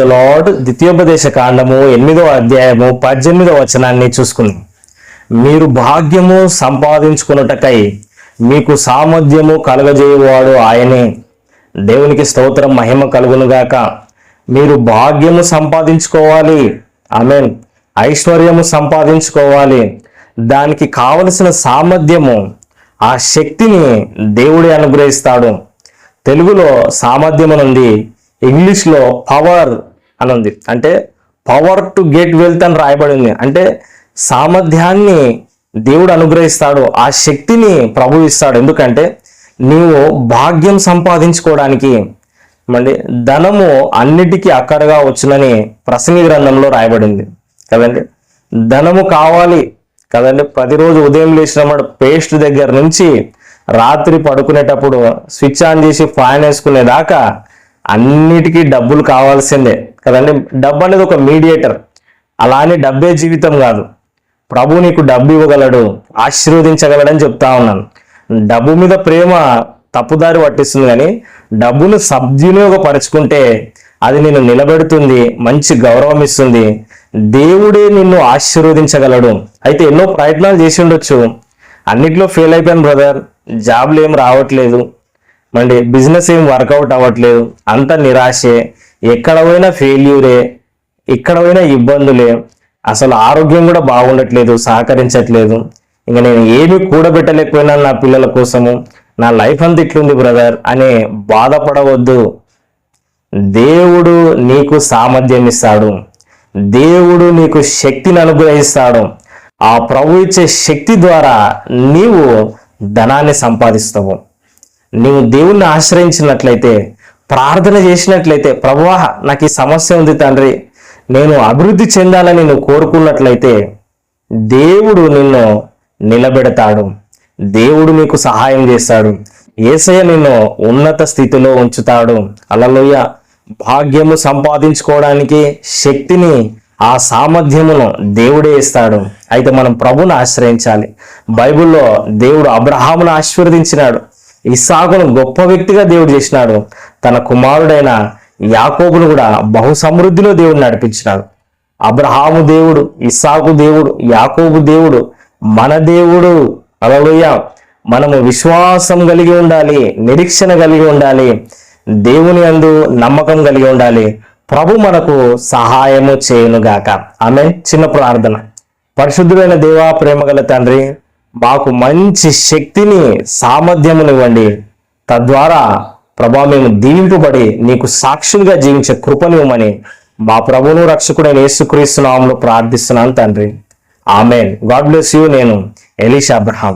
Lord ద్వితీయోపదేశ కాండము ఎనిమిదో అధ్యాయము పద్దెనిమిదో వచనాన్ని చూసుకుందాం. మీరు భాగ్యము సంపాదించుకున్నటకై మీకు సామర్థ్యము కలగజేయువాడు ఆయనే. దేవునికి స్తోత్రం మహిమ కలుగునుగాక. మీరు భాగ్యము సంపాదించుకోవాలి. ఆమెన్. ఐశ్వర్యము సంపాదించుకోవాలి. దానికి కావలసిన సామర్థ్యము ఆ శక్తిని దేవుడే అనుగ్రహిస్తాడు. తెలుగులో సామర్థ్యం నుండి ఇంగ్లీష్లో పవర్ అని ఉంది. అంటే పవర్ టు గెట్ వెల్త్ అని రాయబడింది అంటే సామర్థ్యాన్ని దేవుడు అనుగ్రహిస్తాడు ఆ శక్తిని ప్రభు ఇస్తాడు. ఎందుకంటే నీవు భాగ్యం సంపాదించుకోవడానికి మళ్ళీ ధనము అన్నిటికీ అక్కడగా వచ్చునని ప్రసంగి గ్రంథంలో రాయబడింది. కదండి? ధనము కావాలి కదండి? ప్రతిరోజు ఉదయం లేచినప్పుడు పేస్ట్ దగ్గర నుంచి రాత్రి పడుకునేటప్పుడు స్విచ్ ఆన్ చేసి ఫ్యాన్ వేసుకునేదాకా అన్నిటికీ డబ్బులు కావాల్సిందే కదండి. డబ్బు అనేది ఒక మీడియేటర్. అలానే డబ్బే జీవితం కాదు. ప్రభు నీకు డబ్బు ఇవ్వగలడు ఆశీర్వదించగలడని చెప్తా ఉన్నాను. డబ్బు మీద ప్రేమ తప్పుదారి పట్టిస్తుంది కానీ డబ్బును సద్వినియోగపరచుకుంటే అది నిన్ను నిలబెడుతుంది మంచి గౌరవం ఇస్తుంది. దేవుడే నిన్ను ఆశీర్వదించగలడు. అయితే ఎన్నో ప్రయత్నాలు చేసి ఉండొచ్చు. అన్నిట్లో ఫెయిల్ అయిపోయాను బ్రదర్ జాబ్లు ఏం రావట్లేదు. మళ్ళీ బిజినెస్ ఏం వర్కౌట్ అవ్వట్లేదు. అంత నిరాశే. ఎక్కడ పోయినా ఫెయిల్యూరే ఇక్కడ పోయినా ఇబ్బందులే. అసలు ఆరోగ్యం కూడా బాగుండట్లేదు సహకరించట్లేదు. ఇంకా నేను ఏమీ కూడబెట్టలేకపోయినా నా పిల్లల కోసము. నా లైఫ్ అంతా ఇట్లుంది బ్రదర్ అనే బాధపడవద్దు. దేవుడు నీకు సామర్థ్యం ఇస్తాడు. దేవుడు నీకు శక్తిని అనుగ్రహిస్తాడు. ఆ ప్రభు ఇచ్చే శక్తి ద్వారా నీవు ధనాన్ని సంపాదిస్తావు. నీవు దేవుణ్ణి ఆశ్రయించినట్లయితే ప్రార్థన చేసినట్లయితే ప్రభువా నాకు ఈ సమస్య ఉంది తండ్రి. నేను అభివృద్ధి చెందాలని నువ్వు కోరుకున్నట్లయితే దేవుడు నిన్ను నిలబెడతాడు. దేవుడు నీకు సహాయం చేస్తాడు. ఏసయ్య నిన్ను ఉన్నత స్థితిలో ఉంచుతాడు. అలలోయ భాగ్యము సంపాదించుకోవడానికి శక్తిని ఆ సామర్థ్యమును దేవుడే ఇస్తాడు. అయితే మనం ప్రభుని ఆశ్రయించాలి. బైబిల్లో దేవుడు అబ్రహామును ఆశీర్వదించినాడు. ఇస్సాకును గొప్ప వ్యక్తిగా దేవుడు చేసినాడు. తన కుమారుడైన యాకోబును కూడా బహు సమృద్ధిలో దేవుడు నడిపించినాడు. అబ్రహాము దేవుడు ఇస్సాకు దేవుడు యాకోబు దేవుడు మన దేవుడు. అలలోయ మనము విశ్వాసం కలిగి ఉండాలి నిరీక్షణ కలిగి ఉండాలి దేవుని అందు నమ్మకం కలిగి ఉండాలి. ప్రభు మనకు సహాయము చేయనుగాక. ఆమె చిన్న ప్రార్థన. పరిశుద్ధుడైన దేవా ప్రేమగల తండ్రి మాకు మంచి శక్తిని సామర్థ్యమునివ్వండి. తద్వారా ప్రభా మేము దీవింపబడి నీకు సాక్షులుగా జీవించే కృపనివ్వమని మా ప్రభును రక్షకుడైన యేసుక్రీస్తు నామంలో ప్రార్థిస్తున్నాను తండ్రి. ఆమెన్. God bless you. నేను ఎలీషా అబ్రహాం